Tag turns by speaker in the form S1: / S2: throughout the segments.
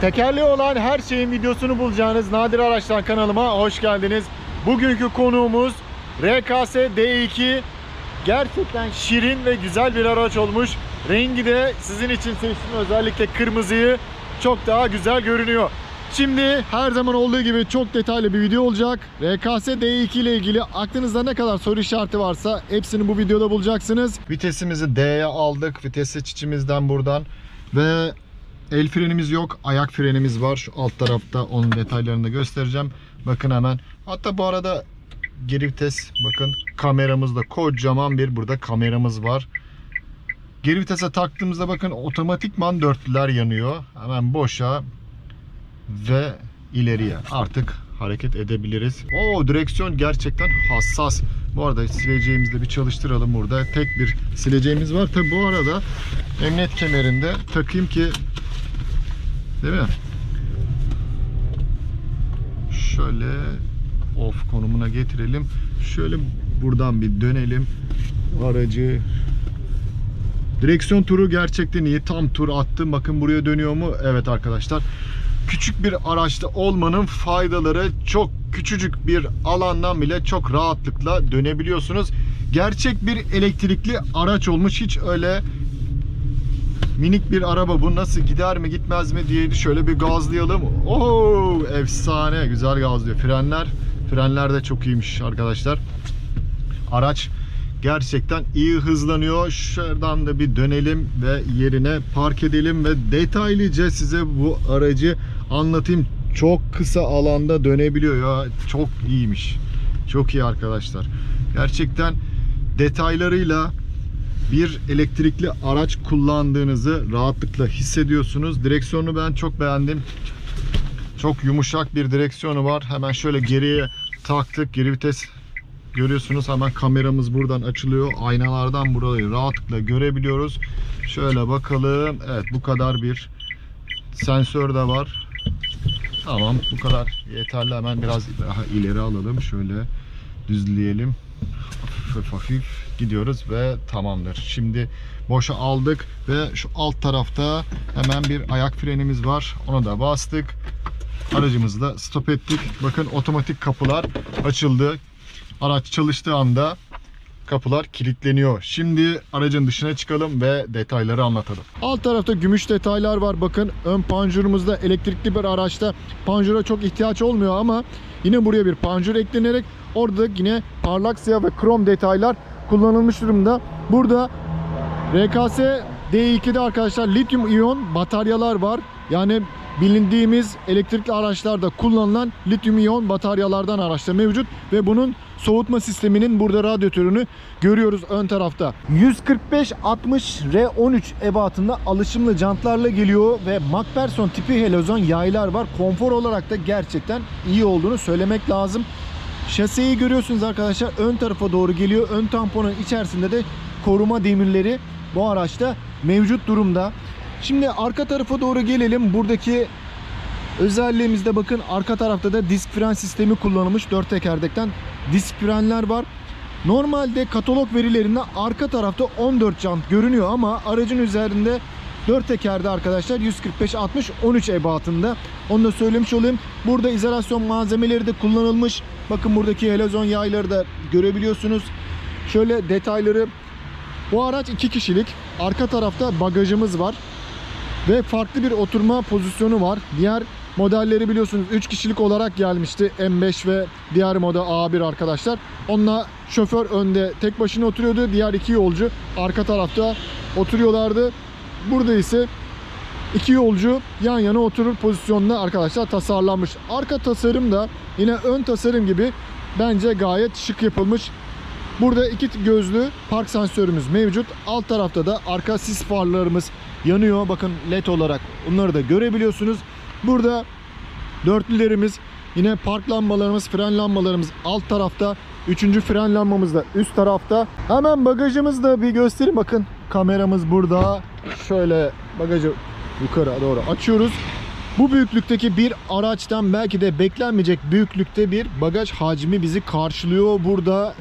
S1: Tekerleği olan her şeyin videosunu bulacağınız Nadir Araçlar kanalıma hoş geldiniz. Bugünkü konuğumuz RKS D2. Gerçekten şirin ve güzel bir araç olmuş. Rengi de sizin için seçtim özellikle kırmızıyı çok daha güzel görünüyor. Şimdi her zaman olduğu gibi çok detaylı bir video olacak. RKS D2 ile ilgili aklınızda ne kadar soru işareti varsa hepsini bu videoda bulacaksınız. Vitesimizi D'ye aldık. Vites seçicimizden buradan ve El frenimiz yok, ayak frenimiz var. Şu alt tarafta onun detaylarını da göstereceğim. Bakın hemen. Hatta bu arada geri vites bakın kameramızda kocaman bir burada kameramız var. Geri vitese taktığımızda bakın otomatikman dörtlüler yanıyor. Hemen boşa ve ileriye artık hareket edebiliriz. Oo direksiyon gerçekten hassas. Bu arada sileceğimizi de bir çalıştıralım burada. Tek bir sileceğimiz var. Tabi bu arada emniyet kemerinde takayım ki Değil mi? Şöyle off konumuna getirelim. Şöyle buradan bir dönelim. Aracı Direksiyon turu gerçekten iyi. Tam tur attım. Bakın buraya dönüyor mu? Evet arkadaşlar. Küçük bir araçta olmanın faydaları çok küçücük bir alandan bile çok rahatlıkla dönebiliyorsunuz. Gerçek bir elektrikli araç olmuş. Hiç öyle minik bir araba bu nasıl gider mi gitmez mi diye şöyle bir gazlayalım. Oo efsane güzel gazlıyor. Frenler frenler de çok iyiymiş arkadaşlar. Araç gerçekten iyi hızlanıyor. Şuradan da bir dönelim ve yerine park edelim ve detaylıca size bu aracı anlatayım. Çok kısa alanda dönebiliyor ya. Çok iyiymiş. Çok iyi arkadaşlar. Gerçekten detaylarıyla bir elektrikli araç kullandığınızı rahatlıkla hissediyorsunuz. Direksiyonu ben çok beğendim. Çok yumuşak bir direksiyonu var. Hemen şöyle geriye taktık. Geri vites görüyorsunuz. Hemen kameramız buradan açılıyor. Aynalardan burayı rahatlıkla görebiliyoruz. Şöyle bakalım. Evet bu kadar bir sensör de var. Tamam bu kadar yeterli. Hemen biraz daha ileri alalım. Şöyle düzleyelim hafif hafif gidiyoruz ve tamamdır. Şimdi boşa aldık ve şu alt tarafta hemen bir ayak frenimiz var. Onu da bastık. Aracımızı da stop ettik. Bakın otomatik kapılar açıldı. Araç çalıştığı anda kapılar kilitleniyor. Şimdi aracın dışına çıkalım ve detayları anlatalım. Alt tarafta gümüş detaylar var. Bakın ön panjurumuzda elektrikli bir araçta panjura çok ihtiyaç olmuyor ama yine buraya bir panjur eklenerek orada yine parlak siyah ve krom detaylar kullanılmış durumda. Burada RKS D2'de arkadaşlar lityum iyon bataryalar var. Yani bilindiğimiz elektrikli araçlarda kullanılan lityum iyon bataryalardan araçta mevcut ve bunun soğutma sisteminin burada radyatörünü görüyoruz ön tarafta. 145 60 R13 ebatında alışımlı jantlarla geliyor ve MacPherson tipi helezon yaylar var. Konfor olarak da gerçekten iyi olduğunu söylemek lazım. Şaseyi görüyorsunuz arkadaşlar ön tarafa doğru geliyor. Ön tamponun içerisinde de koruma demirleri bu araçta mevcut durumda. Şimdi arka tarafa doğru gelelim. Buradaki özelliğimizde bakın arka tarafta da disk fren sistemi kullanılmış. Dört tekerdekten disk frenler var. Normalde katalog verilerinde arka tarafta 14 jant görünüyor ama aracın üzerinde 4 tekerde arkadaşlar 145 60 13 ebatında. Onu da söylemiş olayım. Burada izolasyon malzemeleri de kullanılmış. Bakın buradaki helezon yayları da görebiliyorsunuz. Şöyle detayları bu araç 2 kişilik. Arka tarafta bagajımız var. Ve farklı bir oturma pozisyonu var. Diğer modelleri biliyorsunuz 3 kişilik olarak gelmişti. M5 ve diğer model A1 arkadaşlar. Onunla şoför önde tek başına oturuyordu. Diğer iki yolcu arka tarafta oturuyorlardı. Burada ise iki yolcu yan yana oturur pozisyonda arkadaşlar tasarlanmış. Arka tasarım da yine ön tasarım gibi bence gayet şık yapılmış. Burada iki gözlü park sensörümüz mevcut. Alt tarafta da arka sis farlarımız yanıyor. Bakın led olarak onları da görebiliyorsunuz. Burada dörtlülerimiz yine park lambalarımız, fren lambalarımız alt tarafta. Üçüncü fren lambamız da üst tarafta. Hemen bagajımızı da bir göstereyim. Bakın kameramız burada. Şöyle bagajı yukarı doğru açıyoruz. Bu büyüklükteki bir araçtan belki de beklenmeyecek büyüklükte bir bagaj hacmi bizi karşılıyor. Burada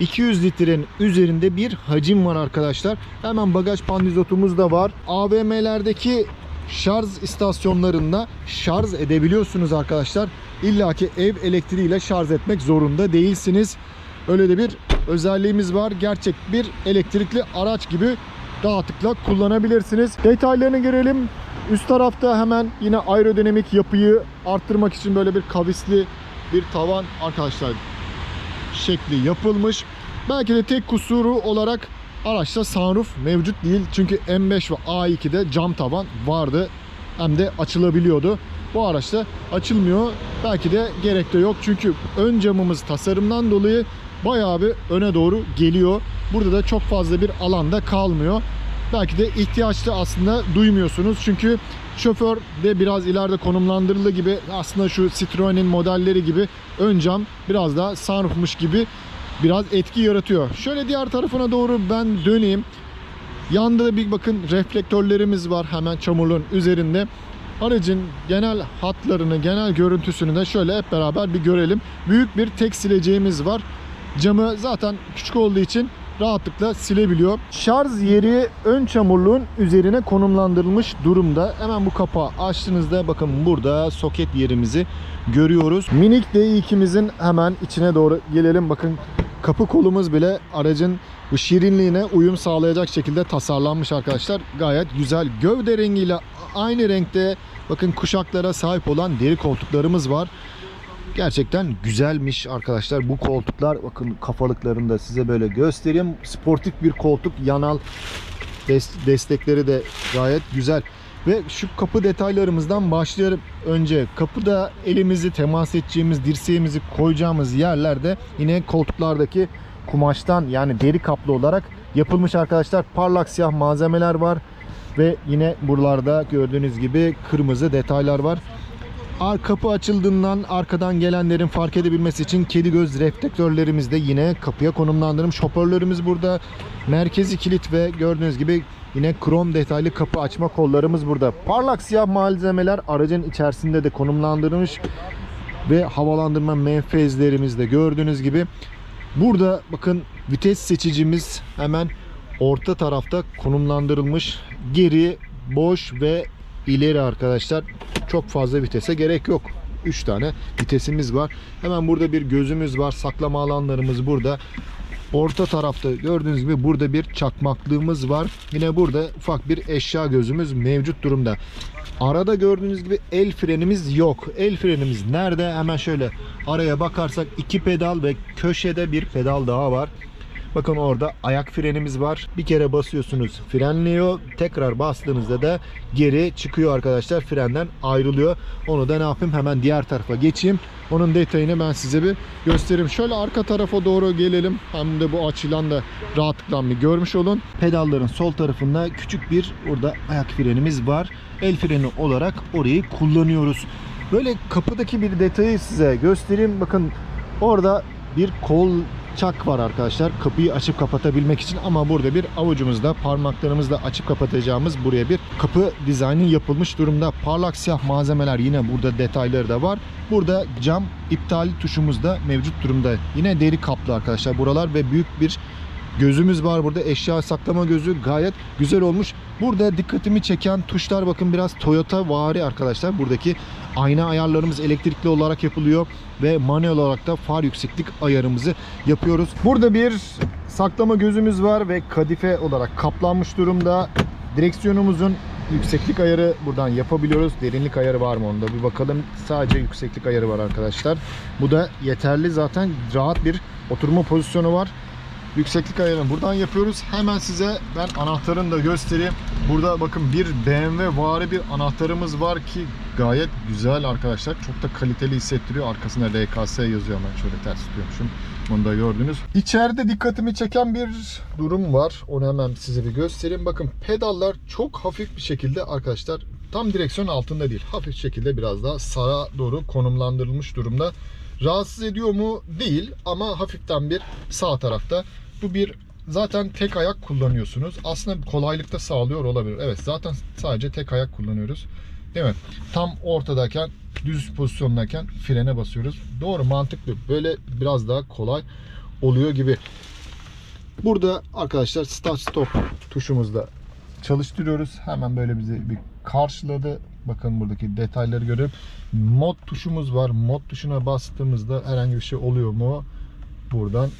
S1: 200 litrenin üzerinde bir hacim var arkadaşlar. Hemen bagaj pandizotumuz da var. AVM'lerdeki şarj istasyonlarında şarj edebiliyorsunuz arkadaşlar. İlla ki ev elektriğiyle şarj etmek zorunda değilsiniz. Öyle de bir özelliğimiz var. Gerçek bir elektrikli araç gibi rahatlıkla kullanabilirsiniz. Detaylarını görelim. Üst tarafta hemen yine aerodinamik yapıyı arttırmak için böyle bir kavisli bir tavan arkadaşlar şekli yapılmış. Belki de tek kusuru olarak araçta sunroof mevcut değil. Çünkü M5 ve A2'de cam tavan vardı. Hem de açılabiliyordu. Bu araçta açılmıyor. Belki de gerek de yok. Çünkü ön camımız tasarımdan dolayı bayağı bir öne doğru geliyor. Burada da çok fazla bir alanda kalmıyor. Belki de ihtiyaçta aslında duymuyorsunuz. Çünkü şoför de biraz ileride konumlandırıldığı gibi aslında şu Citroen'in modelleri gibi ön cam biraz daha sunroofmuş gibi biraz etki yaratıyor. Şöyle diğer tarafına doğru ben döneyim. Yanda da bir bakın reflektörlerimiz var hemen çamurluğun üzerinde. Aracın genel hatlarını, genel görüntüsünü de şöyle hep beraber bir görelim. Büyük bir tek sileceğimiz var. Camı zaten küçük olduğu için rahatlıkla silebiliyor. Şarj yeri ön çamurluğun üzerine konumlandırılmış durumda. Hemen bu kapağı açtığınızda bakın burada soket yerimizi görüyoruz. Minik D2'mizin hemen içine doğru gelelim. Bakın kapı kolumuz bile aracın bu şirinliğine uyum sağlayacak şekilde tasarlanmış arkadaşlar. Gayet güzel. Gövde rengiyle aynı renkte bakın kuşaklara sahip olan deri koltuklarımız var. Gerçekten güzelmiş arkadaşlar. Bu koltuklar bakın kafalıklarını da size böyle göstereyim. Sportif bir koltuk. Yanal des- destekleri de gayet güzel. Ve şu kapı detaylarımızdan başlayalım. Önce kapıda elimizi temas edeceğimiz, dirseğimizi koyacağımız yerlerde yine koltuklardaki kumaştan yani deri kaplı olarak yapılmış arkadaşlar. Parlak siyah malzemeler var. Ve yine buralarda gördüğünüz gibi kırmızı detaylar var. Ar kapı açıldığından arkadan gelenlerin fark edebilmesi için kedi göz reflektörlerimiz de yine kapıya konumlandırılmış. Hoparlörümüz burada. Merkezi kilit ve gördüğünüz gibi yine krom detaylı kapı açma kollarımız burada. Parlak siyah malzemeler aracın içerisinde de konumlandırılmış ve havalandırma menfezlerimiz de gördüğünüz gibi. Burada bakın vites seçicimiz hemen orta tarafta konumlandırılmış. Geri, boş ve ileri arkadaşlar. Çok fazla vitese gerek yok. 3 tane vitesimiz var. Hemen burada bir gözümüz var. Saklama alanlarımız burada. Orta tarafta gördüğünüz gibi burada bir çakmaklığımız var. Yine burada ufak bir eşya gözümüz mevcut durumda. Arada gördüğünüz gibi el frenimiz yok. El frenimiz nerede? Hemen şöyle araya bakarsak iki pedal ve köşede bir pedal daha var. Bakın orada ayak frenimiz var. Bir kere basıyorsunuz frenliyor. Tekrar bastığınızda da geri çıkıyor arkadaşlar. Frenden ayrılıyor. Onu da ne yapayım? Hemen diğer tarafa geçeyim. Onun detayını ben size bir göstereyim. Şöyle arka tarafa doğru gelelim. Hem de bu açılan da rahatlıkla bir görmüş olun. Pedalların sol tarafında küçük bir orada ayak frenimiz var. El freni olarak orayı kullanıyoruz. Böyle kapıdaki bir detayı size göstereyim. Bakın orada bir kol çak var arkadaşlar. Kapıyı açıp kapatabilmek için ama burada bir avucumuzda parmaklarımızla açıp kapatacağımız buraya bir kapı dizaynı yapılmış durumda. Parlak siyah malzemeler yine burada detayları da var. Burada cam iptal tuşumuz da mevcut durumda. Yine deri kaplı arkadaşlar buralar ve büyük bir gözümüz var burada. Eşya saklama gözü gayet güzel olmuş. Burada dikkatimi çeken tuşlar bakın biraz Toyota vari arkadaşlar. Buradaki ayna ayarlarımız elektrikli olarak yapılıyor ve manuel olarak da far yükseklik ayarımızı yapıyoruz. Burada bir saklama gözümüz var ve kadife olarak kaplanmış durumda. Direksiyonumuzun yükseklik ayarı buradan yapabiliyoruz. Derinlik ayarı var mı onda bir bakalım. Sadece yükseklik ayarı var arkadaşlar. Bu da yeterli zaten rahat bir oturma pozisyonu var yükseklik ayarını buradan yapıyoruz. Hemen size ben anahtarını da göstereyim. Burada bakın bir BMW vari bir anahtarımız var ki gayet güzel arkadaşlar. Çok da kaliteli hissettiriyor. Arkasında RKS yazıyor hemen şöyle ters tutuyormuşum. Bunu da gördünüz. İçeride dikkatimi çeken bir durum var. Onu hemen size bir göstereyim. Bakın pedallar çok hafif bir şekilde arkadaşlar tam direksiyon altında değil. Hafif şekilde biraz daha sağa doğru konumlandırılmış durumda. Rahatsız ediyor mu? Değil ama hafiften bir sağ tarafta. Bu bir zaten tek ayak kullanıyorsunuz. Aslında kolaylık da sağlıyor olabilir. Evet zaten sadece tek ayak kullanıyoruz. Değil mi? Tam ortadayken düz pozisyondayken frene basıyoruz. Doğru mantıklı. Böyle biraz daha kolay oluyor gibi. Burada arkadaşlar start stop tuşumuzda çalıştırıyoruz. Hemen böyle bize bir karşıladı. Bakın buradaki detayları görüp mod tuşumuz var. Mod tuşuna bastığımızda herhangi bir şey oluyor mu? Buradan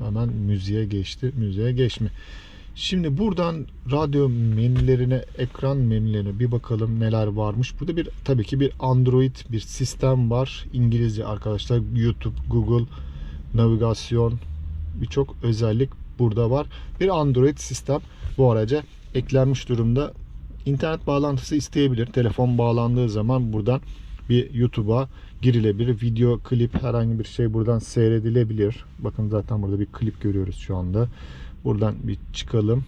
S1: hemen müziğe geçti. Müziğe geçme. Şimdi buradan radyo menülerine, ekran menülerine bir bakalım neler varmış. Burada bir tabii ki bir Android bir sistem var. İngilizce arkadaşlar. YouTube, Google, navigasyon birçok özellik burada var. Bir Android sistem bu araca eklenmiş durumda. İnternet bağlantısı isteyebilir. Telefon bağlandığı zaman buradan bir YouTube'a girilebilir. Video, klip herhangi bir şey buradan seyredilebilir. Bakın zaten burada bir klip görüyoruz şu anda. Buradan bir çıkalım.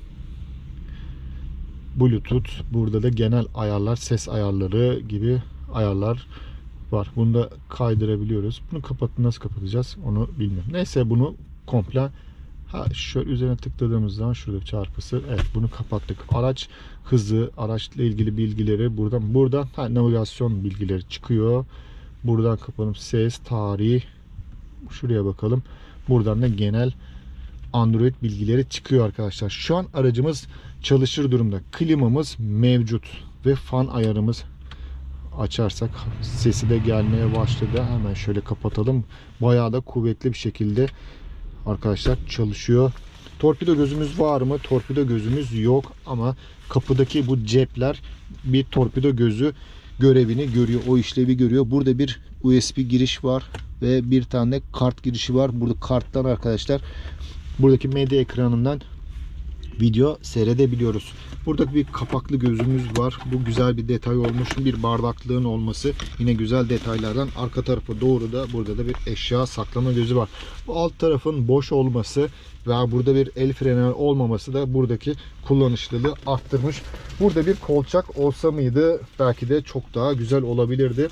S1: Bluetooth. Burada da genel ayarlar, ses ayarları gibi ayarlar var. Bunu da kaydırabiliyoruz. Bunu kapat nasıl kapatacağız onu bilmiyorum. Neyse bunu komple ha şöyle üzerine tıkladığımız zaman şurada çarpısı. Evet bunu kapattık. Araç hızı, araçla ilgili bilgileri buradan buradan ha, navigasyon bilgileri çıkıyor. Buradan kapalım ses, tarih. Şuraya bakalım. Buradan da genel Android bilgileri çıkıyor arkadaşlar. Şu an aracımız çalışır durumda. Klimamız mevcut ve fan ayarımız açarsak sesi de gelmeye başladı. Hemen şöyle kapatalım. Bayağı da kuvvetli bir şekilde arkadaşlar çalışıyor. Torpido gözümüz var mı? Torpido gözümüz yok ama kapıdaki bu cepler bir torpido gözü görevini görüyor. O işlevi görüyor. Burada bir USB giriş var ve bir tane kart girişi var. Burada karttan arkadaşlar buradaki medya ekranından video seyredebiliyoruz. Burada bir kapaklı gözümüz var. Bu güzel bir detay olmuş. Bir bardaklığın olması yine güzel detaylardan. Arka tarafa doğru da burada da bir eşya saklama gözü var. Bu alt tarafın boş olması ve burada bir el freni olmaması da buradaki kullanışlılığı arttırmış. Burada bir kolçak olsa mıydı belki de çok daha güzel olabilirdi.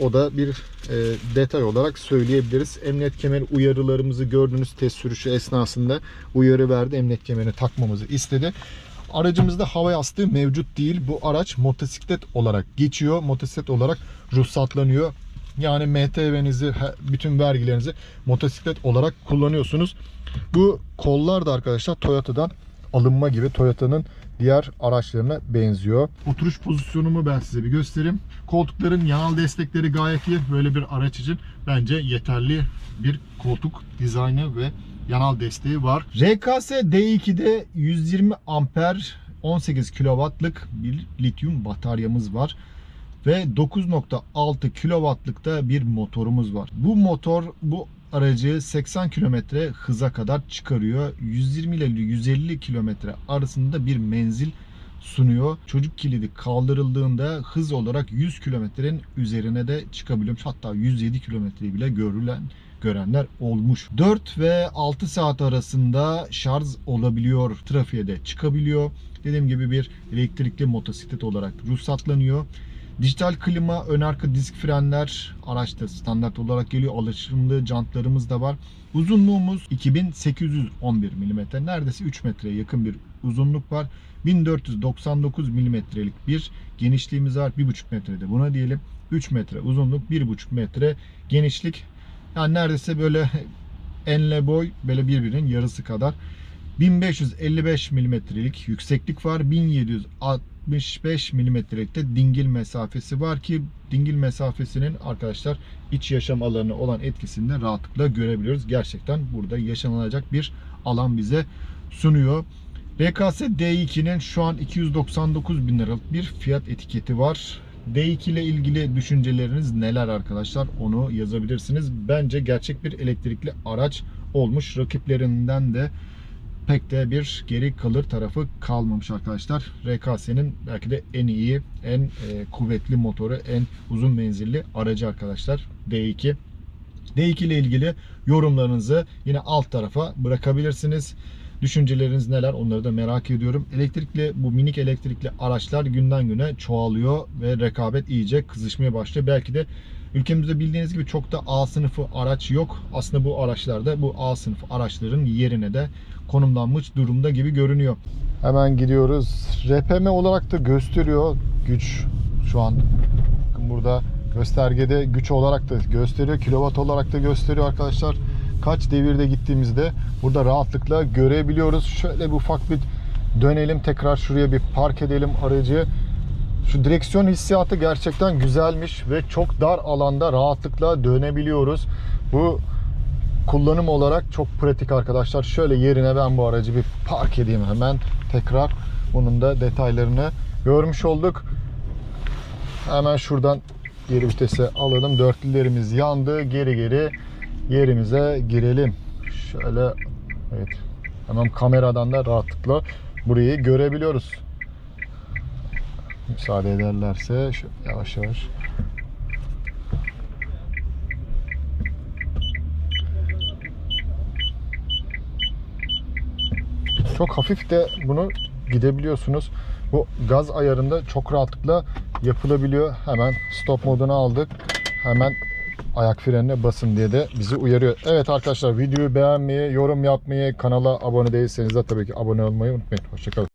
S1: O da bir e, detay olarak söyleyebiliriz. Emniyet kemeri uyarılarımızı gördüğünüz test sürüşü esnasında uyarı verdi. Emniyet kemerini takmamızı istedi. Aracımızda hava yastığı mevcut değil. Bu araç motosiklet olarak geçiyor. Motosiklet olarak ruhsatlanıyor. Yani MTV'nizi, bütün vergilerinizi motosiklet olarak kullanıyorsunuz. Bu kollar da arkadaşlar Toyota'dan alınma gibi Toyota'nın diğer araçlarına benziyor. Oturuş pozisyonumu ben size bir göstereyim. Koltukların yanal destekleri gayet iyi. Böyle bir araç için bence yeterli bir koltuk dizaynı ve yanal desteği var. RKS D2'de 120 amper 18 kW'lık bir lityum bataryamız var ve 9.6 kW'lıkta bir motorumuz var. Bu motor bu aracı 80 km hıza kadar çıkarıyor. 120 ile 150 km arasında bir menzil sunuyor. Çocuk kilidi kaldırıldığında hız olarak 100 kilometrenin üzerine de çıkabiliyormuş. Hatta 107 kilometreyi bile görülen görenler olmuş. 4 ve 6 saat arasında şarj olabiliyor. Trafiğe de çıkabiliyor. Dediğim gibi bir elektrikli motosiklet olarak ruhsatlanıyor. Dijital klima, ön arka disk frenler araçta standart olarak geliyor. Alışımlı jantlarımız da var. Uzunluğumuz 2811 mm. Neredeyse 3 metreye yakın bir uzunluk var. 1499 mm'lik bir genişliğimiz var. 1,5 metrede buna diyelim. 3 metre uzunluk, 1,5 metre genişlik. Yani neredeyse böyle enle boy böyle birbirinin yarısı kadar. 1555 mm'lik yükseklik var. 1765 mm'likte dingil mesafesi var ki dingil mesafesinin arkadaşlar iç yaşam alanı olan etkisini de rahatlıkla görebiliyoruz. Gerçekten burada yaşanılacak bir alan bize sunuyor. RKS D2'nin şu an 299 bin liralık bir fiyat etiketi var. D2 ile ilgili düşünceleriniz neler arkadaşlar? Onu yazabilirsiniz. Bence gerçek bir elektrikli araç olmuş. Rakiplerinden de pek de bir geri kalır tarafı kalmamış arkadaşlar. RKS'nin belki de en iyi, en e, kuvvetli motoru, en uzun menzilli aracı arkadaşlar D2. D2 ile ilgili yorumlarınızı yine alt tarafa bırakabilirsiniz. Düşünceleriniz neler onları da merak ediyorum. Elektrikli bu minik elektrikli araçlar günden güne çoğalıyor ve rekabet iyice kızışmaya başlıyor. Belki de ülkemizde bildiğiniz gibi çok da A sınıfı araç yok. Aslında bu araçlarda bu A sınıfı araçların yerine de konumlanmış durumda gibi görünüyor. Hemen gidiyoruz. RPM olarak da gösteriyor güç şu an. Bakın burada göstergede güç olarak da gösteriyor. Kilowatt olarak da gösteriyor arkadaşlar. Kaç devirde gittiğimizde burada rahatlıkla görebiliyoruz. Şöyle bir ufak bir dönelim tekrar şuraya bir park edelim aracı. Şu direksiyon hissiyatı gerçekten güzelmiş ve çok dar alanda rahatlıkla dönebiliyoruz. Bu kullanım olarak çok pratik arkadaşlar. Şöyle yerine ben bu aracı bir park edeyim hemen. Tekrar bunun da detaylarını görmüş olduk. Hemen şuradan geri vitese alalım. Dörtlülerimiz yandı. Geri geri yerimize girelim. Şöyle evet. Hemen kameradan da rahatlıkla burayı görebiliyoruz. Müsaade ederlerse şöyle yavaş yavaş. Çok hafif de bunu gidebiliyorsunuz. Bu gaz ayarında çok rahatlıkla yapılabiliyor. Hemen stop modunu aldık. Hemen ayak frenine basın diye de bizi uyarıyor. Evet arkadaşlar videoyu beğenmeyi, yorum yapmayı, kanala abone değilseniz de tabii ki abone olmayı unutmayın. Hoşçakalın.